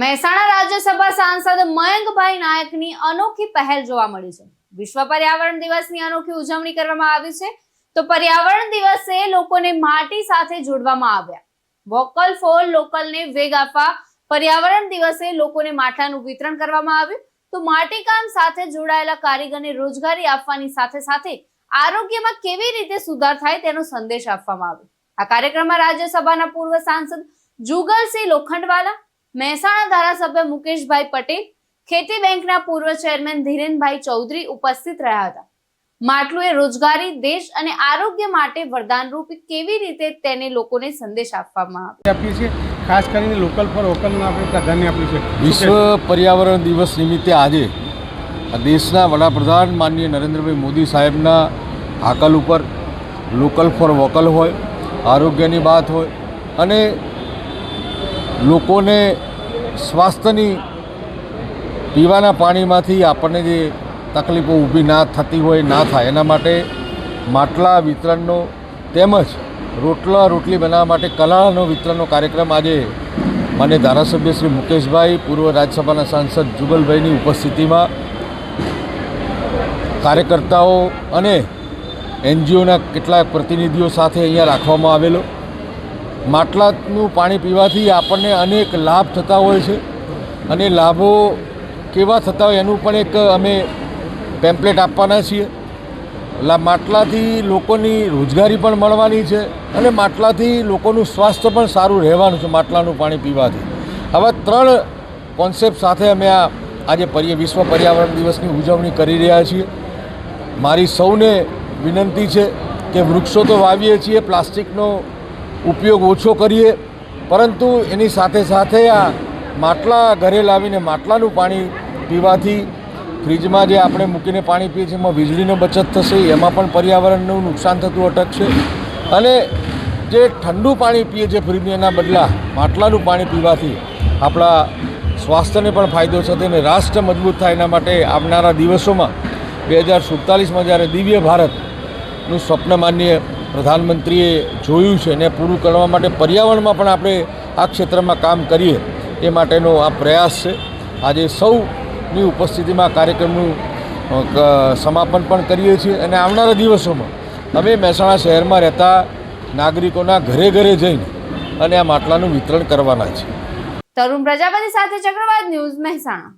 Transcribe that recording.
મહેસાણા રાજ્યસભા સાંસદ મયંકભાઈ નાયકની અનોખી પહેલ જોવા મળી છે. વિશ્વ પર્યાવરણ દિવસની અનોખી ઉજવણી કરવામાં આવી છે. તો પર્યાવરણ દિવસે લોકોને માટી સાથે જોડવામાં આવ્યા. વોકલ ફોર લોકલને વેગ આપવા પર્યાવરણ દિવસે લોકોને માટલાનું વિતરણ કરવામાં આવ્યું. તો માટીકામ સાથે જોડાયેલા કારીગરને રોજગારી આપવાની સાથે સાથે આરોગ્યમાં કેવી રીતે સુધાર થાય તેનો સંદેશ આપવામાં આવ્યો. આ કાર્યક્રમમાં રાજ્યસભાના પૂર્વ સાંસદ જુગલસિંહ લોખંડવાલા મહેસાણા ધારાસભ્ય મુકેશભાઈ પટેલ ખેતી બેંકના પૂર્વ ચેરમેન ધીરેનભાઈ ચૌધરી ઉપસ્થિત રહ્યા હતા. માટલું એ રોજગારી દેશ અને આરોગ્ય માટે વરદાનરૂપ કેવી રીતે તેને લોકોને સંદેશ આપવામાં આવે આપીએ છીએ. ખાસ કરીને લોકલ ફોર વોકલને આપણે પ્રાધાન્ય આપ્યું છે વિશ્વ પર્યાવરણ દિવસ નિમિત્તે આજે દેશના વડાપ્રધાન માનનીય નરેન્દ્રભાઈ મોદી સાહેબના હાકલ ઉપર લોકલ ફોર વોકલ હોય આરોગ્યની વાત હોય અને લોકોને સ્વાસ્થ્યની પીવાના પાણીમાંથી આપણને જે તકલીફો ઊભી ના થતી હોય, ના થાય, એના માટે માટલા વિતરણનો તેમજ રોટલા રોટલી બનાવવા માટે કલાનો વિતરણનો કાર્યક્રમ આજે માન્ય ધારાસભ્ય શ્રી મુકેશભાઈ, પૂર્વ રાજ્યસભાના સાંસદ જુગલભાઈની ઉપસ્થિતિમાં કાર્યકર્તાઓ અને એનજીઓના કેટલાક પ્રતિનિધિઓ સાથે અહીંયા રાખવામાં આવેલો. માટલાનું પાણી પીવાથી આપણને અનેક લાભ થતા હોય છે. અને લાભો કેવા થતા હોય એનું પણ એક અમે પેમ્પલેટ આપવાના છીએ. માટલાથી લોકોની રોજગારી પણ મળવાની છે અને માટલાથી લોકોનું સ્વાસ્થ્ય પણ સારું રહેવાનું છે માટલાનું પાણી પીવાથી. આવા ત્રણ કોન્સેપ્ટ સાથે અમે આ આજે પર્ય, વિશ્વ પર્યાવરણ દિવસની ઉજવણી કરી રહ્યા છીએ. મારી સૌને વિનંતી છે કે વૃક્ષો તો વાવીએ છીએ, પ્લાસ્ટિકનો ઉપયોગ ઓછો કરીએ, પરંતુ એની સાથે સાથે આ માટલા ઘરે લાવીને માટલાનું પાણી પીવાથી ફ્રીજમાં જે આપણે મૂકીને પાણી પીએ છીએ, એમાં વીજળીનો બચત થશે, એમાં પણ પર્યાવરણનું નુકસાન થતું અટકશે. અને જે ઠંડુ પાણી પીએ છે ફ્રીજની એના બદલા, માટલાનું પાણી પીવાથી આપણા સ્વાસ્થ્યને પણ ફાયદો થશે અને રાષ્ટ્ર મજબૂત થાય એના માટે આવનારા દિવસોમાં બે હજાર સુડતાલીસમાં જ્યારે દિવ્ય ભારતનું સ્વપ્ન માન્ય પ્રધાનમંત્રીએ જોયું છે એને પૂરું કરવા માટે પર્યાવરણમાં પણ આપણે આ ક્ષેત્રમાં કામ કરીએ, એ માટેનો આ પ્રયાસ છે. આજે સૌની ઉપસ્થિતિમાં કાર્યક્રમનું સમાપન પણ કરીએ છીએ અને આવનારા દિવસોમાં અમે મહેસાણા શહેરમાં રહેતા નાગરિકોના ઘરે ઘરે જઈને અને આ માટલાનું વિતરણ કરવાના છે તરુણ પ્રજાપતિ સાથે ચક્રવાત ન્યૂઝ મહેસાણા.